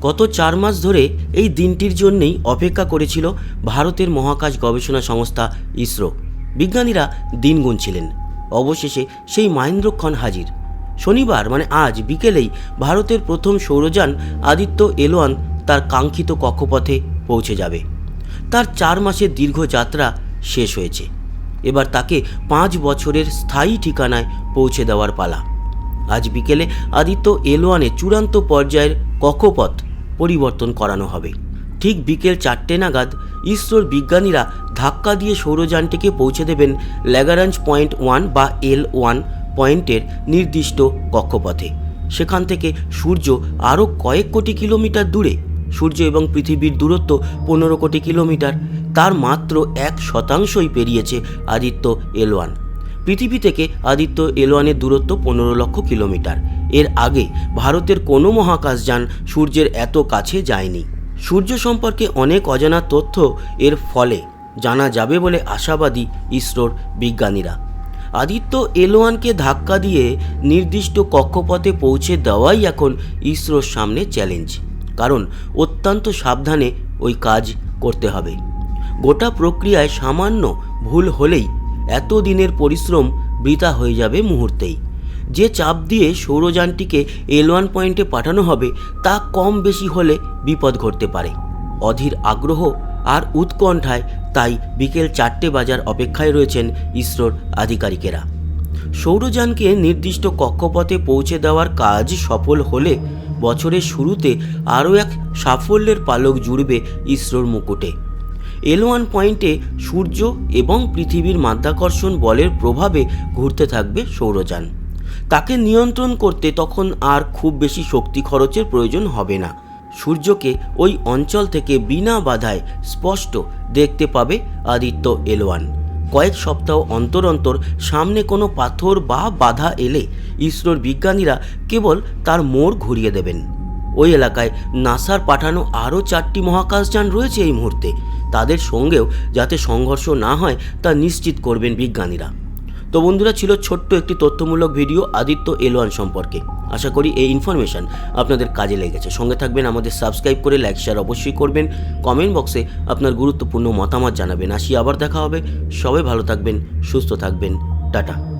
গত চার মাস ধরে এই দিনটির জন্যেই অপেক্ষা করেছিল ভারতের মহাকাশ গবেষণা সংস্থা ইসরো। বিজ্ঞানীরা দিন গুনছিলেন। অবশেষে সেই মহেন্দ্রক্ষণ হাজির। শনিবার মানে আজ বিকেলেই ভারতের প্রথম সৌরযান আদিত্য এলোয়ান তার কাঙ্ক্ষিত কক্ষপথে পৌঁছে যাবে। তার চার মাসের দীর্ঘ যাত্রা শেষ হয়েছে। এবার তাকে পাঁচ বছরের স্থায়ী ঠিকানায় পৌঁছে দেওয়ার পালা। আজ বিকেলে আদিত্য এলোয়ানে চূড়ান্ত পর্যায়ের কক্ষপথ পরিবর্তন করানো হবে। ঠিক বিকেল চারটে নাগাদ ইসরোর বিজ্ঞানীরা ধাক্কা দিয়ে সৌরযানটিকে পৌঁছে দেবেন ল্যাগারাঞ্জ পয়েন্ট ওয়ান বা এল ওয়ান পয়েন্টের নির্দিষ্ট কক্ষপথে। সেখান থেকে সূর্য আরও কয়েক কোটি কিলোমিটার দূরে, সূর্য এবং পৃথিবীর দূরত্ব পনেরো কোটি কিলোমিটার, তার মাত্র এক শতাংশই পেরিয়েছে আদিত্য এল ওয়ান। পৃথিবী থেকে আদিত্য এলোয়ানের দূরত্ব পনেরো লক্ষ কিলোমিটার। এর আগে ভারতের কোনো মহাকাশযান সূর্যের এত কাছে যায়নি। সূর্য সম্পর্কে অনেক অজানা তথ্য এর ফলে জানা যাবে বলে আশাবাদী ইসরোর বিজ্ঞানীরা। আদিত্য এলোয়ানকে ধাক্কা দিয়ে নির্দিষ্ট কক্ষপথে পৌঁছে দেওয়াই এখন ইসরোর সামনে চ্যালেঞ্জ, কারণ অত্যন্ত সাবধানে ওই কাজ করতে হবে। গোটা প্রক্রিয়ায় সামান্য ভুল হলেই এত দিনের পরিশ্রম বৃথা হয়ে যাবে মুহূর্তেই। যে চাপ দিয়ে সৌরযানটিকে এল ওয়ান পয়েন্টে পাঠানো হবে, তা কম বেশি হলে বিপদ ঘটতে পারে। অধীর আগ্রহ আর উৎকণ্ঠায় তাই বিকেল চারটে বাজার অপেক্ষায় রয়েছেন ইসরোর আধিকারিকেরা। সৌরযানকে নির্দিষ্ট কক্ষপথে পৌঁছে দেওয়ার কাজ সফল হলে বছরের শুরুতে আরও এক সাফল্যের পালক জুড়বে ইসরোর মুকুটে। এল ওয়ান পয়েন্টে সূর্য এবং পৃথিবীর মাধ্যাকর্ষণ বলের প্রভাবে ঘুরতে থাকবে সৌরযান। তাকে নিয়ন্ত্রণ করতে তখন আর খুব বেশি শক্তি খরচের প্রয়োজন হবে না। সূর্যকে ওই অঞ্চল থেকে বিনা বাধায় স্পষ্ট দেখতে পাবে আদিত্য এল ওয়ান কয়েক সপ্তাহ অন্তর অন্তর সামনে কোনো পাথর বা বাধা এলে ইসরোর বিজ্ঞানীরা কেবল তার মোড় ঘুরিয়ে দেবেন। ওই এলাকায় নাসার পাঠানো আরও চারটি মহাকাশযান রয়েছে এই মুহূর্তে। তাদের সঙ্গেও যাতে সংঘর্ষ না হয় তা নিশ্চিত করবেন বিজ্ঞানীরা। তো বন্ধুরা, ছিল ছোট্ট একটি তথ্যমূলক ভিডিও আদিত্য এলোয়ান সম্পর্কে। আশা করি এই ইনফরমেশান আপনাদের কাজে লেগেছে। সঙ্গে থাকবেন আমাদের সাবস্ক্রাইব করে লাইক শেয়ার অবশ্যই করবেন। কমেন্ট বক্সে আপনার গুরুত্বপূর্ণ মতামত জানাবেন। আসি আবার দেখা হবে। সবাই ভালো থাকবেন, সুস্থ থাকবেন। টাটা।